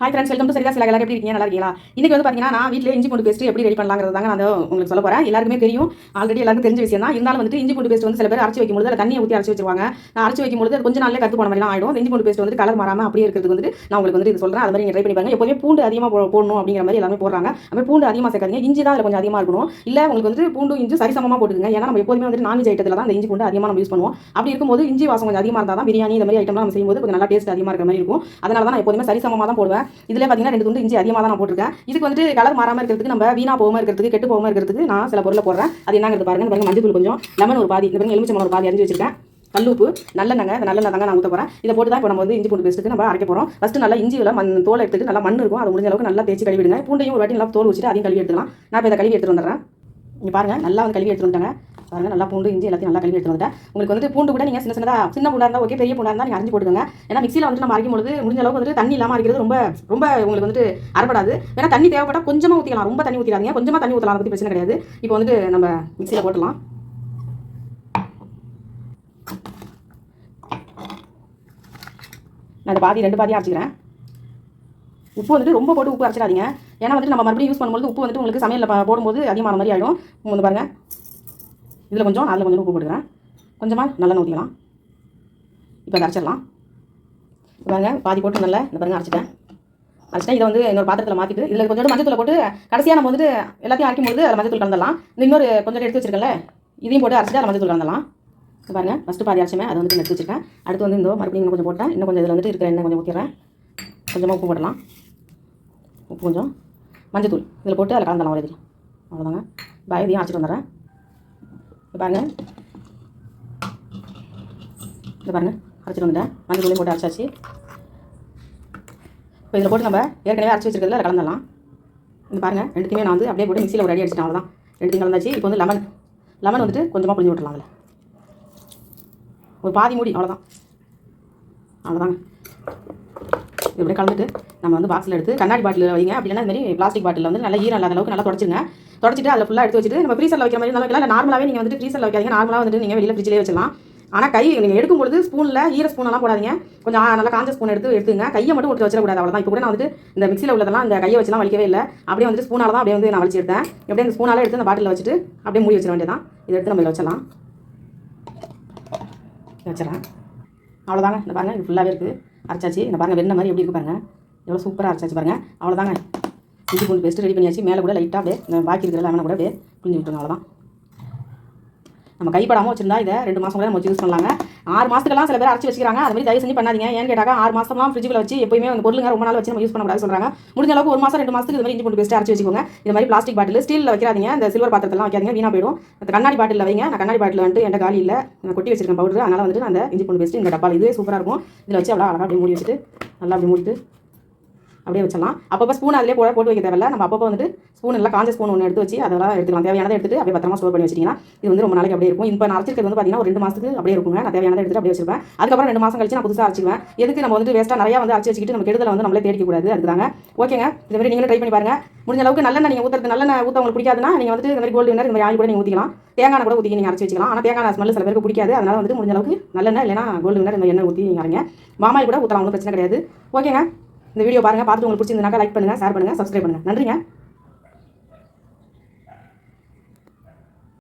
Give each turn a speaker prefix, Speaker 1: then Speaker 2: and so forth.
Speaker 1: hi friends welcome to Saritha சில எல்லாரும் எப்படி இருக்கீங்க நல்லா இருக்கீங்களா இன்றைக்கி வந்து பார்த்தீங்கன்னா நான் வீட்டில் இஞ்சி பூண்டு பேஸ்ட் எப்படி ரெடி பண்ணலாங்கிறது தாங்க நான் உங்களுக்கு சொல்ல போகிறேன் எல்லாருக்குமே தெரியும் ஆல்ரெடி எல்லாருக்கும் தெரிஞ்ச விஷயம் தான் இருந்தாலும் வந்துட்டு இஞ்சி பூண்டு பேஸ்ட் வந்து சில பேர் அரைச்சி வைக்கும்போது அதை தண்ணியை ஊற்றி அரைச்சி வச்சிருவாங்க நான் அரைச்சி வைக்கும்போது கொஞ்சம் நாளில் கற்று போன மாதிரிலாம் ஆகிடும் இஞ்சி பூண்டு பேஸ்ட் வந்து கலர் மாறாமல் அப்படியே இருக்கிறது வந்துட்டு நான் உங்களுக்கு வந்து இது சொல்கிறேன் அது மாதிரி நீங்கள் ட்ரை பண்ணி பாருங்க எப்போதுமே பூண்டு அதிகமாக போடணும் அப்படிங்கிற மாதிரி எல்லாமே போடுறாங்க அப்படி பூண்டு அதிகமாக சேர்க்காதீங்க இஞ்சி தான் அதில் கொஞ்சம் அதிகமாக இருக்கணும் இல்லை உங்களுக்கு வந்து பூண்டு இஞ்சி சரி சமமாக போட்டுக்கங்க ஏன்னா நம்ம எப்போதுமே வந்து நான்வெஜ் ஐட்டத்தில் தான் அந்த இஞ்சி பூண்டு அதிகமாக நம்ம யூஸ் பண்ணுவோம் அப்படி இருக்கும்போது இஞ்சி வாசம் கொஞ்சம் அதிகமாக இருந்தால் தான் பிரியாணி இந்த மாதிரி ஐட்டம்லாம் நம்ம செய்யும்போது கொஞ்சம் நல்லா டேஸ்ட் அதிகமாக இருக்கிற மாதிரி இருக்கும் அதனால தான் நான் எப்போதுமே சமமாக தான் போடுவேன் இதில் பார்த்தீங்கன்னா ரெண்டு துண்டு இஞ்சி அதிகமாக தான் நான் போட்டிருக்கேன் இதுக்கு வந்துட்டு கலர் மாறாம இருக்கிறதுக்கு நம்ம வீணா போகாம இருக்கிறதுக்கு கெட்டு போகாமல் இருக்கிறதுக்கு நான் சில பொருளை போடுறேன் அது என்னங்கிறது பாருங்க பாருங்க மஞ்சள் கொஞ்சம் லெமன் ஒரு பாதி இந்த பாருங்க எலுமிச்சம் ஒரு பாதி அரிஞ்சு வச்சிருக்கேன் கல்லுப்பு நல்லெண்ணங்க இந்த நல்லெண்ணெய் தாங்க நான் ஊற்ற போகிறேன் இதை போட்டு தான் இப்போ நம்ம வந்து இஞ்சி பூண்டு பேஸ்ட்டுக்கு நம்ம அரைக்க போகிறோம் ஃபஸ்ட்டு நல்லா இஞ்சி இஞ்சியில் மண் தோலை எடுத்துட்டு நல்லா மண் இருக்கும் அது முடிஞ்ச அளவுக்கு நல்லா தேய்ச்சி கழுவிடுங்க பூண்டையும் ஒரு வாட்டி நல்லா தோல் வச்சுட்டு அதையும் கழுவி எடுத்துக்கலாம் நான் இப்போ இதை கழுவி எடுத்துகிட்டு வந்துடுறேன் இங்கே பாருங்க நல்லா வந்து கழுவி எடுத்துட்டு வந்துட்டாங்க பாருங்கள் நல்லா பூண்டு இஞ்சி எல்லாத்தையும் நல்லா கழுவி எடுத்து வந்துட்டேன் உங்களுக்கு வந்து பூண்டு கூட நீங்கள் சின்ன சின்னதாக சின்ன பூண்டாக இருந்தால் ஓகே பெரிய பூண்டாக இருந்தால் நீங்கள் அரிஞ்சு போட்டுக்கோங்க ஏன்னா மிக்சியில் வந்து நம்ம பொழுது முடிஞ்ச அளவுக்கு வந்துட்டு தண்ணி இல்லாமல் அரைக்கிறது ரொம்ப ரொம்ப உங்களுக்கு வந்துட்டு அறப்படாது ஏன்னா தண்ணி தேவைப்பட்டால் கொஞ்சமாக ஊற்றிக்கலாம் ரொம்ப தண்ணி ஊற்றிடாதீங்க கொஞ்சமாக தண்ணி ஊற்றலாம் அதை பற்றி பிரச்சனை கிடையாது இப்போ வந்துட்டு நம்ம மிக்சியில் போட்டலாம் நான் பாதி ரெண்டு பாதியாக அரைச்சிக்கிறேன் உப்பு வந்துட்டு ரொம்ப போட்டு உப்பு அரைச்சிடாதீங்க ஏன்னா வந்துட்டு நம்ம மறுபடியும் யூஸ் பண்ணும்போது உப்பு வந்துட்டு உங்களுக்கு சமையலில் போடும்போது அதிகமான மாதிரி ஆகிடும் வந்து பாருங்கள் இதில் கொஞ்சம் அதில் கொஞ்சம் உப்பு போட்டுக்கிறேன் கொஞ்சமாக நல்லெண்ணெய் ஊற்றிக்கலாம் இப்போ அதை அரைச்சிடலாம் பாருங்கள் பாதி போட்டு நல்லா இந்த பாருங்கள் அரைச்சிட்டேன் அரைச்சிட்டேன் இதை வந்து இன்னொரு பாத்திரத்தில் மாற்றிட்டு இதில் கொஞ்சோண்டு மஞ்சத்தூளை போட்டு கடைசியாக நம்ம வந்துட்டு எல்லாத்தையும் அரைக்கும் போது அதில் மஞ்சத்தூள் கலந்துடலாம் இந்த இன்னொரு கொஞ்சம் எடுத்து வச்சிருக்கல இதையும் போட்டு அரைச்சிட்டு அதில் மஞ்சத்தூள் கலந்துடலாம் பாருங்கள் ஃபஸ்ட்டு பாதி அரைச்சுமே அதை வந்து எடுத்து வச்சிருக்கேன் அடுத்து வந்து இந்த மறுபடியும் கொஞ்சம் போட்டேன் இன்னும் கொஞ்சம் இதில் வந்துட்டு இருக்கிற எண்ணெய் கொஞ்சம் ஊற்றிடுறேன் கொஞ்சமாக உப்பு போடலாம் உப்பு கொஞ்சம் மஞ்சத்தூள் இதில் போட்டு அதில் கலந்துடலாம் ஒரு அவ்வளோதாங்க பாய் இதையும் அரைச்சிட்டு வந்துடுறேன் இப்போ பாருங்கள் இதை பாருங்கள் அரைச்சிட்டு வந்துட்டேன் மஞ்சள் தூளையும் போட்டு அரைச்சாச்சு இப்போ இதில் போட்டு நம்ம ஏற்கனவே அரைச்சி வச்சிருக்கிறதுல கலந்துடலாம் இது பாருங்கள் ரெண்டுத்தையுமே நான் வந்து அப்படியே போட்டு மிக்சியில் ஒரு அடி அடிச்சிட்டேன் அவ்வளோதான் ரெண்டுத்தையும் கலந்தாச்சு இப்போ வந்து லெமன் லெமன் வந்துட்டு கொஞ்சமாக புளிஞ்சு விட்டுலாம் அதில் ஒரு பாதி மூடி அவ்வளோதான் அவ்வளோதாங்க இப்படி கலந்துட்டு நம்ம வந்து பாக்ஸில் எடுத்து கண்ணாடி பாட்டில் வைங்க அப்படின்னா இந்த மாதிரி பிளாஸ்டிக் பாட்டில் வந்து நல்லா ஈரம் இல்லாத அளவுக்கு நல்லா தொடச்சிருங்க தொடச்சிட்டு அதில் ஃபுல்லாக எடுத்து வச்சுட்டு நம்ம ஃப்ரீசரில் வைக்கிற மாதிரி நல்லா இல்லை நார்மலாகவே நீங்கள் வந்து ஃப்ரீசரில் வைக்காதீங்க நார்மலாக வந்துட்டு நீங்கள் வெளியில் ஃப்ரிட்ஜிலே வச்சலாம் ஆனால் கை நீங்கள் எடுக்கும்போது ஸ்பூனில் ஈர ஸ்பூனெலாம் போடாதீங்க கொஞ்சம் நல்லா காஞ்ச ஸ்பூன் எடுத்து எடுத்துங்க கையை மட்டும் ஒட்டு வச்சிடக்கூடாது அவ்வளோதான் இப்போ கூட நான் வந்துட்டு இந்த மிக்சியில் உள்ளதெல்லாம் இந்த கையை வச்சுலாம் வலிக்கவே இல்லை அப்படியே வந்துட்டு ஸ்பூனால் தான் அப்படியே வந்து நான் வலிச்சு எடுத்தேன் எப்படியே இந்த ஸ்பூனால் எடுத்து அந்த பாட்டில் வச்சுட்டு அப்படியே மூடி வச்சிட வேண்டியதான் இதை எடுத்து நம்ம வச்சிடலாம் வச்சிடறேன் அவ்வளோதாங்க இந்த பாருங்கள் இது ஃபுல்லாகவே இருக்குது அரைச்சாச்சு இந்த பாருங்கள் வெண்ண மாதிரி எப்படி இருக்கு பாருங்கள் எவ்வளோ சூப்பராக அரைச்சாச்சு பாருங்கள் அவ்வளோதாங்க இஞ்சி பூண்டு பெஸ்ட்டு ரெடி பண்ணியாச்சு மேலே கூட லைட்டாக அப்படியே பாக்கி இருக்கிற லெமனை கூட அப்படியே புரிஞ்சு விட்டுருங்க அவ்வளோதான் நம்ம கைப்படாமல் வச்சிருந்தா இதை ரெண்டு மாதம் கூட நம்ம யூஸ் பண்ணலாங்க ஆறு மாதத்துக்குலாம் சில பேர் அரைச்சி வச்சுக்கிறாங்க அது மாதிரி தயவு செஞ்சு பண்ணாதீங்க ஏன் கேட்டாக்க ஆறு மாதம்லாம் ஃப்ரிட்ஜில் வச்சு எப்பயுமே அந்த பொருளுங்க ரொம்ப நாள் வச்சு நம்ம யூஸ் முடியாது சொல்கிறாங்க முடிஞ்ச அளவுக்கு ஒரு மாதம் ரெண்டு மாதத்துக்கு இது மாதிரி இஞ்சி பூண்டு பெஸ்ட்டு அரைச்சி வச்சுக்கோங்க இது மாதிரி பிளாஸ்டிக் பாட்டில் ஸ்டீலில் வைக்காதீங்க அந்த சில்வர் பாத்திரத்தில் வைக்காதீங்க வீணா போயிடும் அந்த கண்ணாடி பாட்டில் வைங்க நான் கண்ணாடி பாட்டில் வந்துட்டு என் காலி இல்லை நான் கொட்டி வச்சிருக்கேன் பவுடர் அதனால் வந்துட்டு அந்த இஞ்சி பூண்டு பேஸ்ட் இந்த டப்பால் இதுவே சூப்பராக இருக்கும் இதில் வச்சு அவ்வளோ அழகாக அப்படி மூடி வச்சுட்டு நல்லா அப்படி மூடிட்டு அப்படியே வச்சிடலாம் அப்பப்போ ஸ்பூன் அதிலே கூட போட்டு வைக்க தேவையில்ல நம்ம அப்பப்போ வந்துட்டு ஸ்பூன் எல்லாம் காஞ்ச ஸ்பூன் ஒன்று எடுத்து வச்சு அதெல்லாம் எடுத்துக்கலாம் தேவையானதை எடுத்துட்டு அப்படியே பத்திரமா ஸ்டோர் பண்ணி வச்சிங்கன்னா இது வந்து ரொம்ப நாளைக்கு அப்படியே இருக்கும் இப்போ நான் அரைச்சிருக்கிறது வந்து பார்த்தீங்கன்னா ஒரு ரெண்டு மாதத்துக்கு அப்படியே இருக்குங்க நான் தேவையானதை எடுத்துட்டு அப்படியே வச்சிருப்பேன் அதுக்கப்புறம் ரெண்டு மாதம் கழிச்சு நான் புதுசாக அரைச்சிக்குவேன் எதுக்கு நம்ம வந்து வேஸ்ட்டாக நிறையா வந்து அரைச்சி வச்சுக்கிட்டு நம்ம கெடுதலை வந்து நம்மளே தேடிக்கூடாது அதுக்குதாங்க ஓகேங்க இந்த மாதிரி நீங்களும் ட்ரை பண்ணி பாருங்க முடிஞ்ச அளவுக்கு நல்ல நீங்கள் ஊற்றுறது நல்ல ஊற்ற உங்களுக்கு பிடிக்காதுன்னா நீங்கள் வந்துட்டு இந்த மாதிரி கோல்டு வினர் இந்த மாதிரி கூட நீங்கள் ஊற்றிக்கலாம் தேங்காய் கூட ஊற்றி நீங்கள் அரைச்சி வச்சிக்கலாம் ஆனால் தேங்காய் ஸ்மெல் சில பேருக்கு பிடிக்காது அதனால் வந்து முடிஞ்ச அளவுக்கு நல்லெண்ணெய் இல்லைனா கோல்டு வினர் இந்த எண்ணெய் ஊற்றி நீங்கள் அரைங்க மாமாய் கூட ஊற்றலாம் ஒன்றும் பிரச்சனை கிடையாது ஓகேங்க இந்த வீடியோ பாருங்க பார்த்துட்டு உங்களுக்கு பிடிச்சிருந்தாக்கா லைக் பண்ணுங்க ஷேர் பண்ணுங்க சப்ஸ்கிரைப் பண்ணுங்க நன்றிங்க